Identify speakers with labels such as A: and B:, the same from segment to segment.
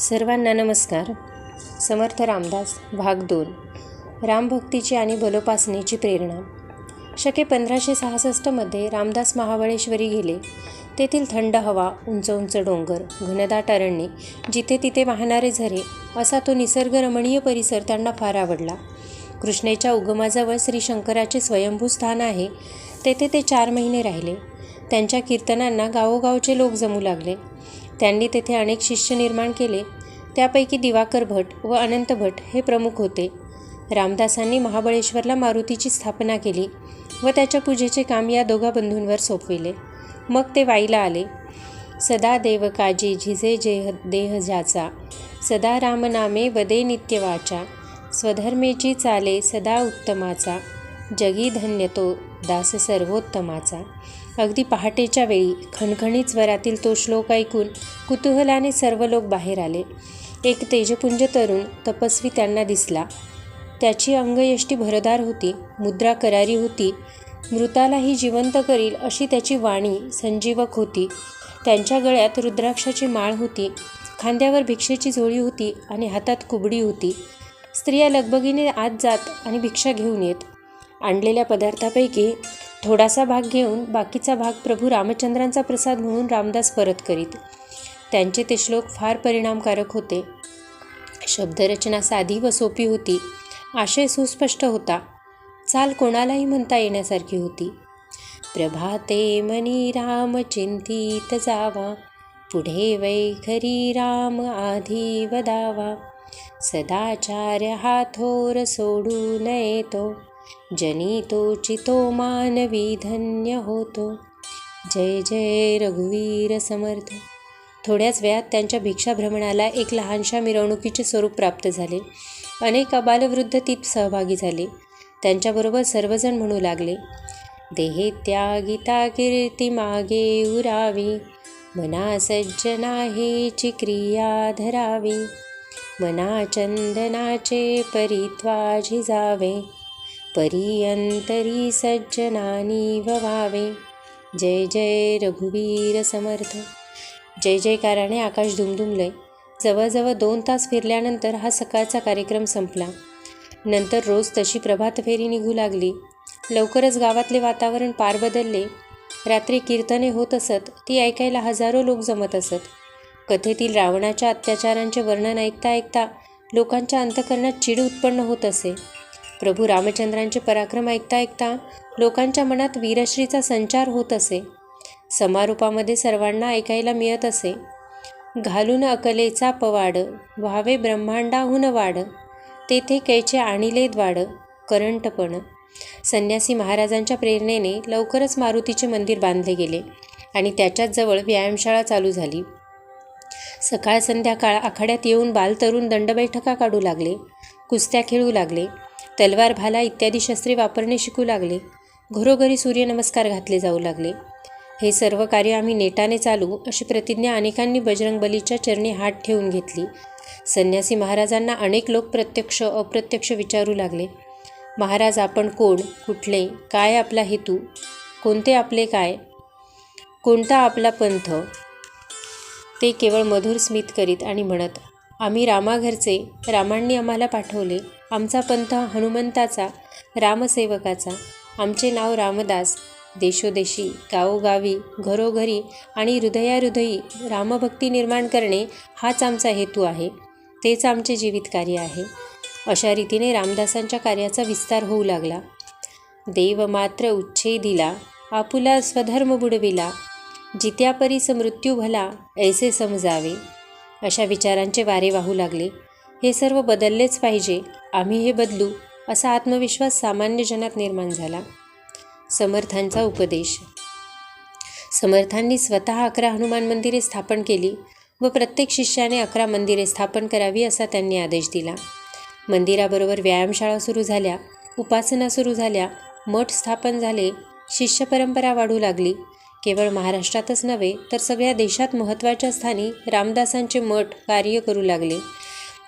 A: सर्वांना नमस्कार. समर्थ रामदास भाग दोन. रामभक्तीची आणि बलोपासनेची प्रेरणा. शके पंधराशे सहासष्टमध्ये रामदास महाबळेश्वरी गेले. तेथील थंड हवा उंच उंच डोंगर घनदाट अरण्ये जिथे तिथे वाहणारे झरे असा तो निसर्गरमणीय परिसर त्यांना फार आवडला. कृष्णेच्या उगमाजवळ श्री शंकराचे स्वयंभू स्थान आहे. तेथे ते चार महिने राहिले. त्यांच्या कीर्तनांना गावोगावचे लोक जमू लागले. त्यांनी तेथे अनेक शिष्य निर्माण केले. त्यापैकी दिवाकर भट व अनंत भट हे प्रमुख होते. रामदासांनी महाबळेश्वरला मारुतीची स्थापना केली व त्याच्या पूजेचे काम या दोघा बंधूंवर सोपविले. मग ते वाईला आले. सदा देव काजी झिजे जेह देह ज्याचा सदा रामनामे वदे नित्यवाचा स्वधर्मेची चाले सदा उत्तमाचा जगी धन्य तो दास सर्वोत्तमाचा. अगदी पहाटेच्या वेळी खणखणीत स्वरातील तो श्लोक ऐकून कुतूहलाने सर्व लोक बाहेर आले. एक तेजपुंज तरुण तपस्वी त्यांना दिसला. त्याची अंगयष्टी भरदार होती मुद्रा करारी होती मृतालाही जिवंत करील अशी त्याची वाणी संजीवक होती. त्यांच्या गळ्यात रुद्राक्षाची माळ होती खांद्यावर भिक्षेची झोळी होती आणि हातात कुबडी होती. स्त्रिया लगबगीने आत जात आणि भिक्षा घेऊन येत. आणलेल्या पदार्थापैकी थोडासा भाग घेऊन बाकीचा भाग प्रभू रामचंद्रांचा प्रसाद म्हणून रामदास परत करीत. त्यांचे ते श्लोक फार परिणामकारक होते. शब्दरचना साधी व सोपी होती. आशय सुस्पष्ट होता. चाल कोणालाही म्हणता येण्यासारखी होती. प्रभाते मनी राम चिंतित जावा. पुढे वैखरी राम आधी वदावा. सदाचार्य हा थोर सोडू नये तो जनितोचितो चितो मानवी धन्य होतो. जय जय रघुवीर समर्थ. थोड्याच वेळात त्यांच्या भिक्षाभ्रमणाला एक लहानशा मिरवणुकीचे स्वरूप प्राप्त झाले. अनेक अबालवृद्ध तीत सहभागी झाले. त्यांच्याबरोबर सर्वजण म्हणू लागले देहे त्यागिता कीर्ती मागे उरावी. मना सज्जनाहेची क्रिया धरावी. मना चंदनाचे परित्वा जावे. परियंतरी सज्जनानी ववावे। जय जय रघुवीर समर्थ। जय जयकाराने आकाश दुमदुमले जवळजवळ दोन तास फिरल्यानंतर हा सकाळचा कार्यक्रम संपला. नंतर रोज तशी प्रभात फेरी निघू लागली. लवकरच गावातले वातावरण पार बदलले. रात्री कीर्तने होत असत ती ऐकायला हजारो लोक जमत असत. कथेतील रावणाच्या अत्याचारांचे वर्णन ऐकता ऐकता लोकांच्या अंतकरणात चिड उत्पन्न होत असे. प्रभू रामचंद्रांचे पराक्रम ऐकता ऐकता लोकांच्या मनात वीरश्रीचा संचार होत असे. समारोपामध्ये सर्वांना ऐकायला मिळत असे. घालून अकलेचा पवाड व्हावे ब्रह्मांडाहून वाढ. तेथे कैचे आणिले द्वाड करंटपण संन्यासी महाराजांच्या प्रेरणेने लवकरच मारुतीचे मंदिर बांधले गेले आणि त्याच्याच जवळ व्यायामशाळा चालू झाली. सकाळ संध्याकाळ आखाड्यात येऊन बालतरुण दंडबैठका काढू लागले कुस्त्या खेळू लागले. तलवार भाला इत्यादी शस्त्रे वापरणे शिकू लागले. घरोघरी सूर्यनमस्कार घातले जाऊ लागले. हे सर्व कार्य आम्ही नेटाने चालू अशी प्रतिज्ञा अनेकांनी बजरंगबलीच्या चरणी हात ठेवून घेतली. संन्यासी महाराजांना अनेक लोक प्रत्यक्ष अप्रत्यक्ष विचारू लागले. महाराज आपण कोण? कुठले? काय आपला हेतू? कोणते आपले काय? कोणता आपला पंथ? ते केवळ मधुर स्मित करीत आणि म्हणत आम्ही रामाघरचे रामांनी आम्हाला पाठवले. आमचा पंथ हनुमंताचा रामसेवकाचा. आमचे नाव रामदास. देशोदेशी गावोगावी घरोघरी आणि हृदयाहृदयी रामभक्ती निर्माण करणे हाच आमचा हेतू आहे. तेच आमचे जीवित कार्य आहे. अशा रीतीने रामदासांच्या कार्याचा विस्तार होऊ लागला. देव मात्र उच्छेदिला आपुला स्वधर्म बुडविला. जित्यापरीस मृत्यू भला ऐसे समजावे. अशा विचारांचे वारे वाहू लागले. हे सर्व बदललेच पाहिजे. आम्ही हे बदलू असा आत्मविश्वास सामान्य जनात निर्माण झाला. समर्थांचा उपदेश. समर्थांनी स्वतः अकरा हनुमान मंदिरे स्थापन केली व प्रत्येक शिष्याने अकरा मंदिरे स्थापन करावी असा त्यांनी आदेश दिला. मंदिराबरोबर व्यायामशाळा सुरू झाल्या उपासना सुरू झाल्या मठ स्थापन झाले शिष्य परंपरा वाढू लागली. केवळ महाराष्ट्रातच नव्हे तर सगळ्या देशात महत्त्वाच्या स्थानी रामदासांचे मठ कार्य करू लागले.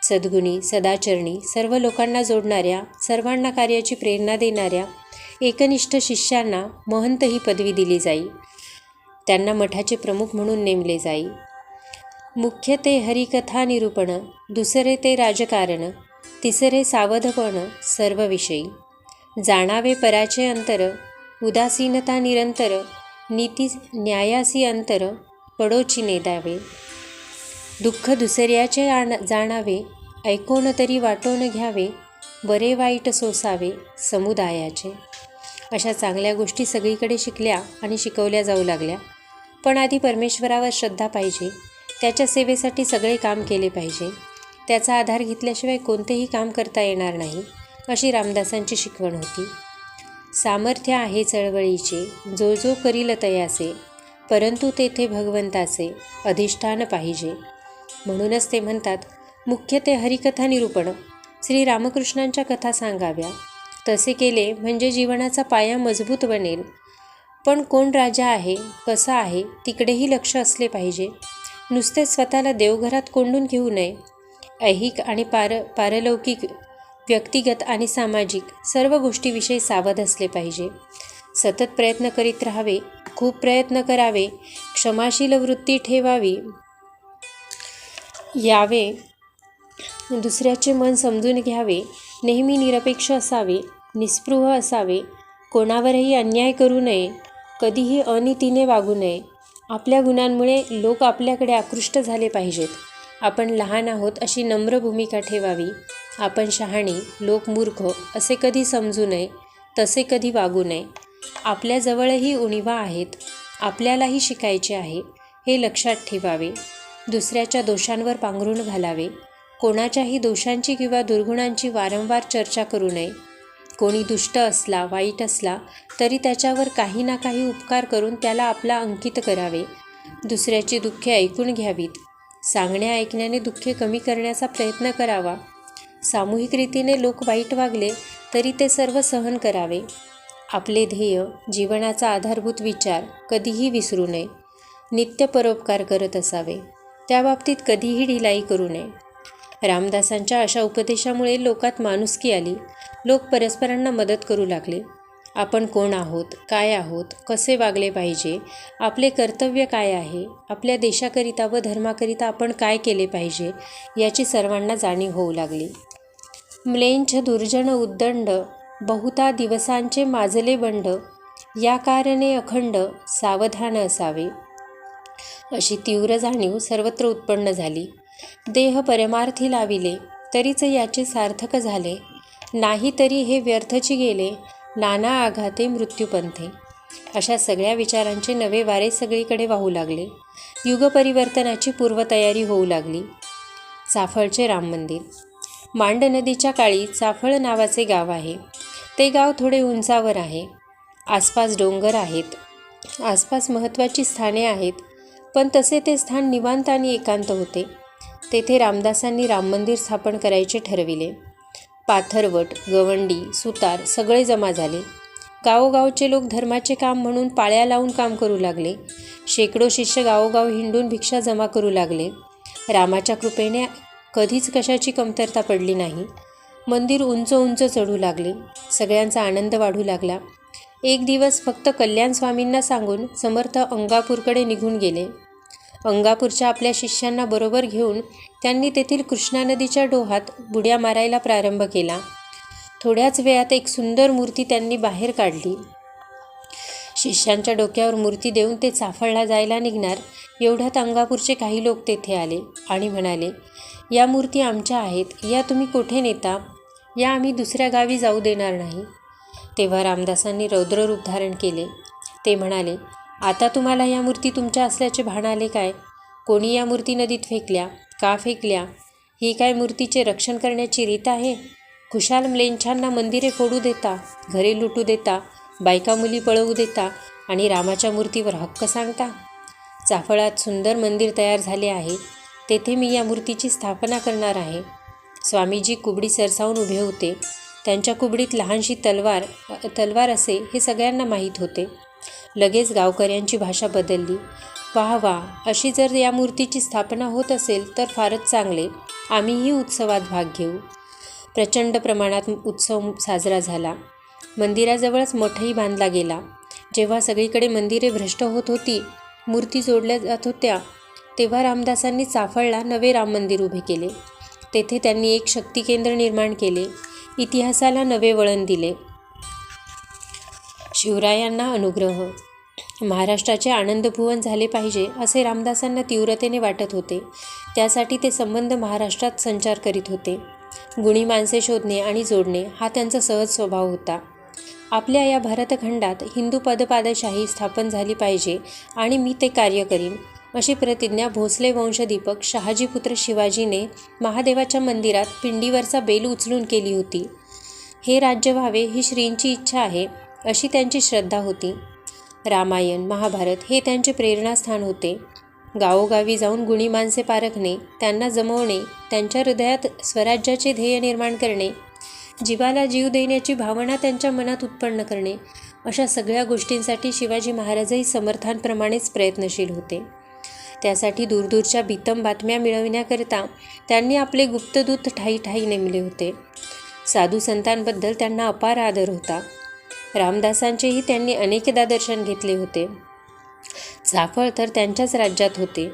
A: सद्गुणी सदाचरणी सर्व लोकांना जोडणाऱ्या सर्वांना कार्याची प्रेरणा देणाऱ्या एकनिष्ठ शिष्यांना महंत ही पदवी दिली जाई. त्यांना मठाचे प्रमुख म्हणून नेमले जाई. मुख्य ते हरिकथा निरूपण दुसरे ते राजकारण तिसरे सावधपण सर्व विषयी. जाणावे पराचे अंतर उदासीनता निरंतर नीती न्यायासी अंतर पडोची नेदावे दुःख दुसऱ्याचे आण जाणावे ऐकून तरी वाटोन घ्यावे बरे वाईट सोसावे समुदायाचे. अशा चांगल्या गोष्टी सगळीकडे शिकल्या आणि शिकवल्या जाऊ लागल्या. पण आधी परमेश्वरावर श्रद्धा पाहिजे. त्याच्या सेवेसाठी सगळे काम केले पाहिजे. त्याचा आधार घेतल्याशिवाय कोणतेही काम करता येणार नाही अशी रामदासांची शिकवण होती. सामर्थ्य आहे चळवळीचे जो जो करील तयासे परंतु तेथे भगवंताचे अधिष्ठान पाहिजे. म्हणूनच ते म्हणतात मुख्य ते हरिकथा निरूपण. श्री रामकृष्णांच्या कथा सांगाव्या. तसे केले म्हणजे जीवनाचा पाया मजबूत बनेल. पण कोण राजा आहे कसा आहे तिकडेही लक्ष असले पाहिजे. नुसते स्वतःला देवघरात कोंडून घेऊ नये. ऐहिक आणि पार पारलौकिक व्यक्तिगत आणि सामाजिक सर्व गोष्टीविषयी सावध असले पाहिजे. सतत प्रयत्न करीत राहावे खूप प्रयत्न करावे क्षमाशील वृत्ती ठेवावी यावे. दुसऱ्याचे मन समजून घ्यावे. नेहमी निरपेक्ष असावे. निस्पृह असावे. कोणावरही अन्याय करू नये. कधीही अनितीने वागू नये. आपल्या गुणांमुळे लोक आपल्याकडे आकृष्ट झाले पाहिजेत. आपण लहान आहोत अशी नम्र भूमिका ठेवावी. आपण शहाणी लोक मूर्ख असे कधी समजू नये. तसे कधी वागू नये. आपल्याजवळही उणीवा आहेत. आपल्यालाही शिकायचे आहे. हे लक्षात ठेवावे. दुसऱ्याच्या दोषांवर पांघरून घालावे. कोणाच्याही दोषांची किंवा दुर्गुणांची वारंवार चर्चा करू नये. कोणी दुष्ट असला वाईट असला तरी त्याच्यावर काही ना काही उपकार करून त्याला आपला अंकित करावे. दुसऱ्याची दुःखे ऐकून घ्यावीत. सांगण्या ऐकण्याने दुःखे कमी करण्याचा प्रयत्न करावा. सामूहिक रीतीने लोक वाईट वागले तरी ते सर्व सहन करावे. आपले ध्येय जीवनाचा आधारभूत विचार कधीही विसरू नये. नित्य परोपकार करत असावे. त्या बाबतीत कधीही ढिलाई करू नये. रामदासांच्या अशा उपदेशामुळे लोकात माणुसकी आली. लोक परस्परांना मदत करू लागले. आपण कोण आहोत? काय आहोत? कसे वागले पाहिजे? आपले कर्तव्य काय आहे? आपल्या देशाकरिता व धर्माकरिता आपण काय केले पाहिजे? याची सर्वांना जाणीव होऊ लागली. म्लेंछ दुर्जन उद्दंड बहुता दिवसांचे माजले बंड या कारणे अखंड सावधान असावे. अशी तीव्र जाणीव सर्वत्र उत्पन्न झाली. देह परमार्थी लाविले तरीच याचे सार्थक झाले. नाही तरी हे व्यर्थची गेले नाना आघाते मृत्यूपंथे अशा सगळ्या विचारांचे नवे वारे सगळीकडे वाहू लागले. युगपरिवर्तनाची पूर्वतयारी होऊ लागली. चाफळचे राम मंदिर. मांड नदीच्या काळी चाफळ नावाचे गाव आहे. ते गाव थोडे उंचावर आहे. आसपास डोंगर आहेत. आसपास महत्त्वाची स्थाने आहेत. पण तसे ते स्थान निवांत आणि एकांत होते. तेथे रामदासांनी राम मंदिर स्थापन करायचे ठरविले. पाथरवट गवंडी सुतार सगळे जमा झाले. गावोगावचे लोक धर्माचे काम म्हणून पाळ्या लावून काम करू लागले. शेकडो शिष्य गावोगाव हिंडून भिक्षा जमा करू लागले. रामाच्या कृपेने कधीच कशाची कमतरता पडली नाही. मंदिर उंच उंच चढू लागले. सगळ्यांचा आनंद वाढू लागला. एक दिवस फक्त कल्याण स्वामींना सांगून समर्थ अंगापूरकडे निघून गेले. अंगापूरच्या आपल्या शिष्यांना बरोबर घेऊन त्यांनी तेथील कृष्णा नदीच्या डोहात बुड्या मारायला प्रारंभ केला. थोड्याच वेळात एक सुंदर मूर्ती त्यांनी बाहेर काढली. शिष्यांच्या डोक्यावर मूर्ती देऊन ते चाफळला जायला निघणार एवढ्यात अंगापूरचे काही लोक तेथे आले आणि म्हणाले या मूर्ती आमच्या आहेत या तुम्ही कुठे नेता? या आम्ही दुसऱ्या गावी जाऊ देणार नाही. तेव्हा रामदासांनी रौद्ररूप धारण केले. ते म्हणाले आता तुम्हाला या मूर्ती तुमच्या असल्याचे भान आले काय? कोणी या मूर्ती नदीत फेकल्या? का फेकल्या? ही काय मूर्तीचे रक्षण करण्याची रीत आहे? खुशाल म्लेंछांना मंदिरे फोडू देता घरे लुटू देता बायका मुली पळवू देता आणि रामाच्या मूर्तीवर हक्क सांगता? चाफळात सुंदर मंदिर तयार झाले आहे. तेथे मी या मूर्तीची स्थापना करणार आहे. स्वामीजी कुबडी सरसावून उभे होते. त्यांच्या कुबडीत लहानशी तलवार तलवार असे हे सगळ्यांना माहीत होते. लगेच गावकऱ्यांची भाषा बदलली. वाह वा अशी जर या मूर्तीची स्थापना होत असेल तर फारच चांगले. आम्हीही उत्सवात भाग घेऊ. प्रचंड प्रमाणात उत्सव साजरा झाला. मंदिराजवळच मठही बांधला गेला. जेव्हा सगळीकडे मंदिरे भ्रष्ट होत होती मूर्ती जोडल्या जात होत्या तेव्हा रामदासांनी चाफळला नवे राम मंदिर उभे केले. तेथे त्यांनी एक शक्ती केंद्र निर्माण केले. इतिहासाला नवे वळण दिले. शिवरायांना अनुग्रह. महाराष्ट्राचे आनंदभुवन झाले पाहिजे असे रामदासांना तीव्रतेने वाटत होते. त्यासाठी ते संबंध महाराष्ट्रात संचार करीत होते. गुणी माणसे शोधणे आणि जोडणे हा त्यांचा सहज स्वभाव होता. आपल्या या भारतखंडात हिंदू पदपादशाही स्थापन झाली पाहिजे आणि मी ते कार्य करीन अशी प्रतिज्ञा भोसले वंशदीपक शहाजीपुत्र शिवाजीने महादेवाच्या मंदिरात पिंडीवरचा बेल उचलून केली होती. हे राज्य व्हावे ही श्रींची इच्छा आहे अशी त्यांची श्रद्धा होती. रामायण महाभारत हे त्यांचे प्रेरणास्थान होते. गावोगावी जाऊन गुणी माणसे पारखणे त्यांना जमवणे त्यांच्या हृदयात स्वराज्याचे ध्येय निर्माण करणे जीवाला जीव देण्याची भावना त्यांच्या मनात उत्पन्न करणे अशा सगळ्या गोष्टींसाठी शिवाजी महाराजही समर्थांप्रमाणेच प्रयत्नशील होते. त्यासाठी दूरदूरच्या भीतम बातम्या मिळविण्याकरिता त्यांनी आपले गुप्तदूत ठाई ठाई नेमले होते. साधू संतांबद्दल त्यांना अपार आदर होता. रामदासांचेही त्यांनी अनेकदा दर्शन घेतले होते. चाफळ तर त्यांच्याच राज्यात होते.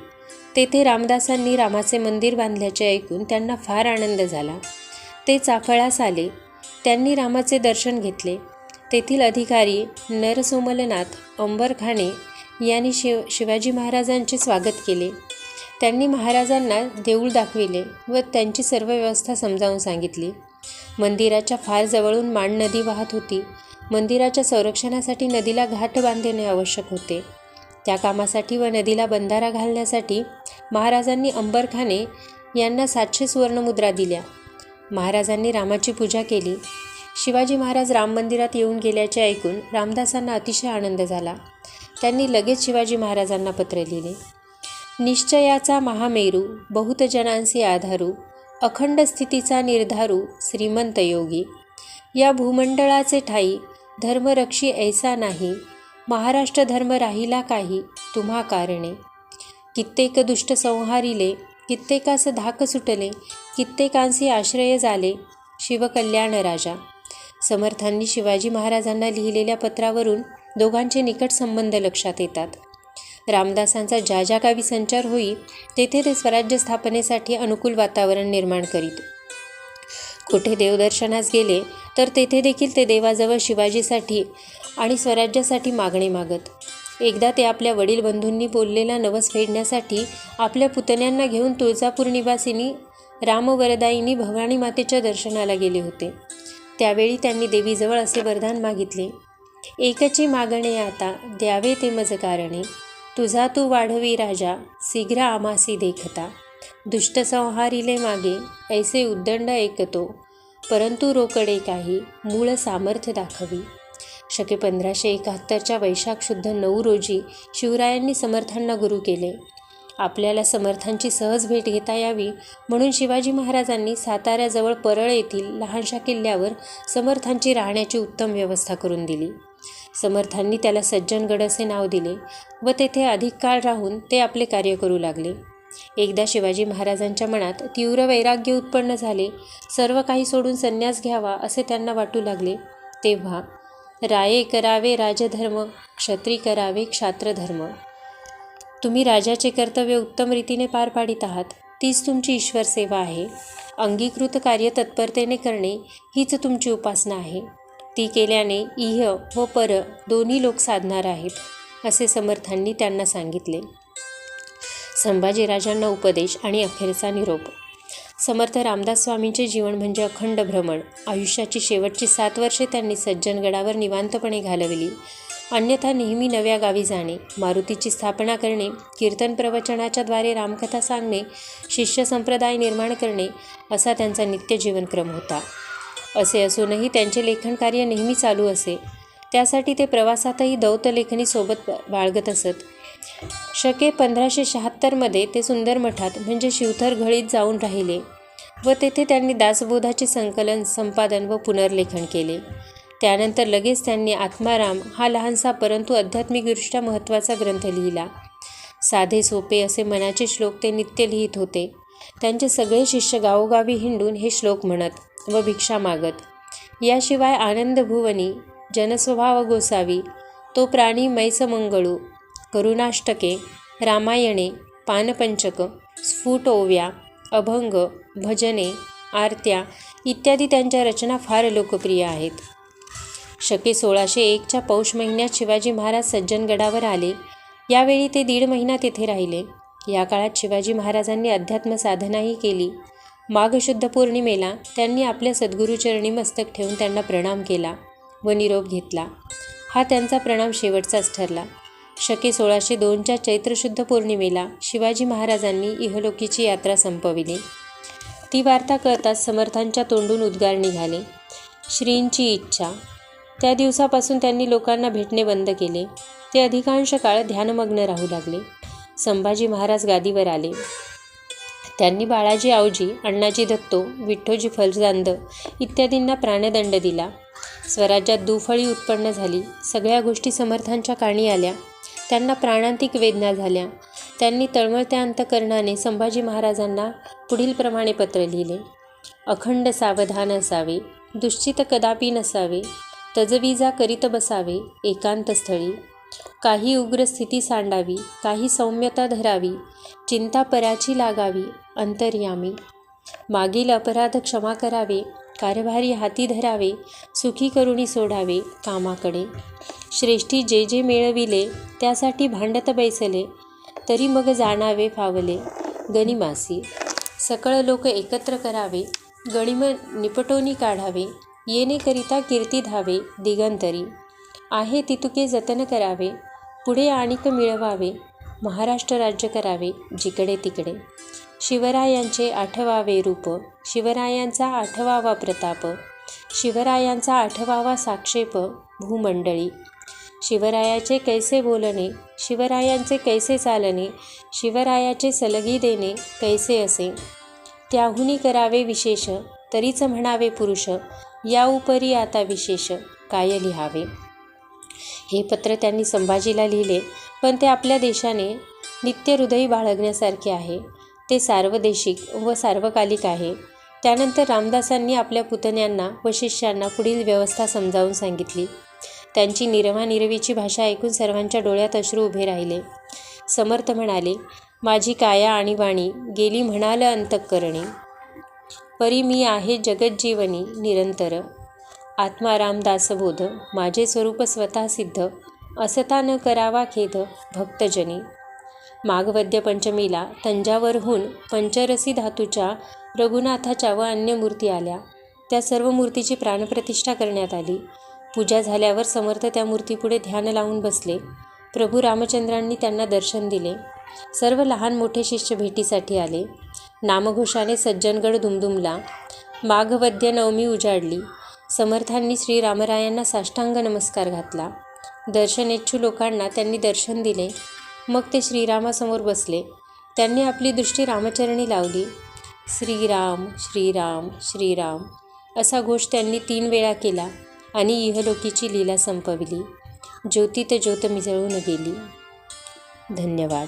A: तेथे रामदासांनी रामाचे मंदिर बांधल्याचे ऐकून त्यांना फार आनंद झाला. ते चाफळास आले. त्यांनी रामाचे दर्शन घेतले. तेथील अधिकारी नरसोमलनाथ अंबरखाने यांनी शिव शिवाजी महाराजांचे स्वागत केले. त्यांनी महाराजांना देऊळ दाखविले व त्यांची सर्व व्यवस्था समजावून सांगितली. मंदिराच्या फार जवळून माण नदी वाहत होती. मंदिराच्या संरक्षणासाठी नदीला घाट बांधणे आवश्यक होते. त्या कामासाठी व नदीला बंधारा घालण्यासाठी महाराजांनी अंबरखाने यांना सातशे सुवर्णमुद्रा दिल्या. महाराजांनी रामाची पूजा केली. शिवाजी महाराज राम मंदिरात येऊन गेल्याचे ऐकून रामदासांना अतिशय आनंद झाला. त्यांनी लगेच शिवाजी महाराजांना पत्र लिहिले. निश्चयाचा महामेरू बहुतजनांसी आधारू अखंड स्थितीचा निर्धारू श्रीमंत योगी. या भूमंडळाचे ठाई धर्मरक्षी ऐसा नाही. महाराष्ट्र धर्म राहिला काही तुम्हा कारणे. कित्येक दुष्ट संहारिले कित्येकास धाक सुटले कित्येकांसी आश्रय झाले शिवकल्याण राजा. समर्थांनी शिवाजी महाराजांना लिहिलेल्या पत्रावरून दोघांचे निकट संबंध लक्षात येतात. रामदासांचा ज्या ज्या गावी संचार होई तेथे ते स्वराज्य स्थापनेसाठी अनुकूल वातावरण निर्माण करीत. कुठे देवदर्शनास गेले तर तेथे देखील ते देवाजवळ शिवाजीसाठी आणि स्वराज्यासाठी मागणे मागत. एकदा ते आपल्या वडील बंधूंनी बोललेला नवस फेडण्यासाठी आपल्या पुतण्यांना घेऊन तुळजापूर निवासिनी रामवरदायिनी भवानी मातेच्या दर्शनाला गेले होते. त्यावेळी त्यांनी देवीजवळ असे वरदान मागितले. एकची मागणे आता द्यावे ते मज कारणे तुझा तू वाढवी राजा शीघ्र आमासी देखता. दुष्ट संहारिले मागे ऐसे उद्दंड ऐकतो परंतु रोकडे काही मूळ सामर्थ्य दाखवी. शके पंधराशे एकाहत्तरच्या वैशाख शुद्ध नऊ रोजी शिवरायांनी समर्थांना गुरु केले. आपल्याला समर्थांची सहज भेट घेता यावी म्हणून शिवाजी महाराजांनी साताऱ्याजवळ परळ येथील लहानशा किल्ल्यावर समर्थांची राहण्याची उत्तम व्यवस्था करून दिली. समर्थांनी त्याला सज्जनगड असे नाव दिले व तेथे अधिक काळ राहून ते आपले कार्य करू लागले. एकदा शिवाजी महाराजांच्या मनात तीव्र वैराग्य उत्पन्न झाले. सर्व काही सोडून संन्यास घ्यावा असे त्यांना वाटू लागले. तेव्हा राये करावे राजधर्म क्षत्री करावे क्षात्रधर्म. तुम्ही राजाचे कर्तव्य उत्तम रीतीने पार पाडित आहात. तीच तुमची ईश्वर सेवा आहे. अंगीकृत कार्य तत्परतेने करणे हीच तुमची उपासना आहे. ती केल्याने इह व पर दोन्ही लोक साधणार आहेत असे समर्थांनी त्यांना सांगितले. संभाजीराजांना उपदेश आणि अखेरचा निरोप. समर्थ रामदास स्वामींचे जीवन म्हणजे अखंड भ्रमण. आयुष्याची शेवटची सात वर्षे त्यांनी सज्जनगडावर निवांतपणे घालवली. अन्यथा नेहमी नव्या गावी जाणे मारुतीची स्थापना करणे कीर्तन प्रवचनाच्या द्वारे रामकथा सांगणे शिष्य संप्रदाय निर्माण करणे असा त्यांचा नित्य जीवनक्रम होता. असे असूनही त्यांचे लेखनकार्य नेहमी चालू असे. त्यासाठी ते प्रवासातही दौत सोबत बाळगत असत. शके पंधराशे शहात्तरमध्ये ते सुंदर मठात म्हणजे शिवथर घळीत जाऊन राहिले व तेथे त्यांनी दासबोधाचे संकलन संपादन व पुनर्लेखन केले. त्यानंतर लगेच त्यांनी आत्माराम हा लहानसा परंतु आध्यात्मिकदृष्ट्या महत्त्वाचा ग्रंथ लिहिला. साधे सोपे असे मनाचे श्लोक ते नित्य लिहित होते. त्यांचे सगळे शिष्य गावोगावी हिंडून हे श्लोक म्हणत व भिक्षा मागत. याशिवाय आनंद भुवनी जनस्वभाव गोसावी तो प्राणी मैसमंगळू करुणाष्टके रामायणे पानपंचक स्फुट ओव्या अभंग भजने आरत्या इत्यादी त्यांच्या रचना फार लोकप्रिय आहेत. शके सोळाशे एकच्या पौष महिन्यात शिवाजी महाराज सज्जनगडावर आले. यावेळी ते दीड महिना तेथे राहिले. या काळात शिवाजी महाराजांनी अध्यात्म साधनाही केली. माघशुद्ध पौर्णिमेला त्यांनी आपल्या सद्गुरूचरणी मस्तक ठेवून त्यांना प्रणाम केला व निरोप घेतला. हा त्यांचा प्रणाम शेवटचाच ठरला. शके सोळाशे दोनच्या चैत्रशुद्ध पौर्णिमेला शिवाजी महाराजांनी इहलोकीची यात्रा संपविली. ती वार्ता कळताच समर्थांच्या तोंडून उद्गार निघाले. श्रींची इच्छा. त्या दिवसापासून त्यांनी लोकांना भेटणे बंद केले. ते अधिकांश काळ ध्यानमग्न राहू लागले. संभाजी महाराज गादीवर आले. त्यांनी बाळाजी आवजी अण्णाजी दत्तो विठ्ठोजी फलजांद इत्यादींना प्राणदंड दिला. स्वराज्यात दुफळी उत्पन्न झाली. सगळ्या गोष्टी समर्थांच्या काणी आल्या. त्यांना प्राणांतिक वेदना झाल्या. त्यांनी तळमळत्या अंतकरणाने संभाजी महाराजांना पुढील प्रमाणे पत्र लिहिले. अखंड सावधान असावे दुश्चित कदापि नसावे तजविजा करीत बसावे एकांत स्थळी. काही उग्र स्थिती सांडावी काही सौम्यता धरावी चिंता पराची लागावी अंतर्यामी. मागील अपराध क्षमा करावे कारभारी हाती धरावे सुखी करुणी सोडावे कामाकडे. श्रेष्ठी जे जे मिळविले त्यासाठी भांडत बैसले तरी मग जाणावे फावले. गनिमासी सकळ लोक एकत्र करावे गणिम निपटोनी काढावे येणेकरिता कीर्ती धावे दिगंतरी. आहे तितुके जतन करावे पुढे आणिक मिळवावे महाराष्ट्र राज्य करावे जिकडे तिकडे. शिवरायांचे आठवावे रूप शिवरायांचा आठवावा प्रताप शिवरायांचा आठवावा साक्षेप भूमंडळी. शिवरायाचे कैसे बोलणे शिवरायांचे कैसे चालणे शिवरायाचे सलगी देणे कैसे असे? त्याहुनी करावे विशेष तरीच म्हणावे पुरुष या उपरी आता विशेष काय लिहावे? हे पत्र त्यांनी संभाजीला लिहिले पण ते आपल्या देशाने नित्यहृदयी बाळगण्यासारखे आहे. ते सार्वदेशिक व सार्वकालिक आहे. त्यानंतर रामदासांनी आपल्या पुतण्यांना व शिष्यांना पुढील व्यवस्था समजावून सांगितली. त्यांची निरवानिरवीची भाषा ऐकून सर्वांच्या डोळ्यात अश्रू उभे राहिले. समर्थ म्हणाले माझी काया आणि वाणी गेली म्हणाल अंतकरणे. परी मी आहे जगज्जीवनी निरंतर. आत्मा रामदासबोध माझे स्वरूप स्वतः सिद्ध. असता न करावा खेद भक्तजनी. माघवद्य पंचमीला तंजावरहून पंचरसी धातूच्या रघुनाथाच्या व अन्य मूर्ती आल्या. त्या सर्व मूर्तीची प्राणप्रतिष्ठा करण्यात आली. पूजा झाल्यावर समर्थ त्या मूर्तीपुढे ध्यान लावून बसले. प्रभू रामचंद्रांनी त्यांना दर्शन दिले. सर्व लहान मोठे शिष्य भेटीसाठी आले. नामघोषाने सज्जनगड दुमदुमला माघवद्य नवमी उजाडली. समर्थांनी श्रीरामरायांना साष्टांग नमस्कार घातला. दर्शनेच्छू लोकांना त्यांनी दर्शन दिले. मग ते श्रीरामासमोर बसले. त्यांनी आपली दृष्टी रामचरणी लावली. श्रीराम श्रीराम श्रीराम असा घोष त्यांनी तीन वेळा केला आणि इहलोकीची लीला संपविली. ज्योती ते ज्योत मिसळून गेली. धन्यवाद.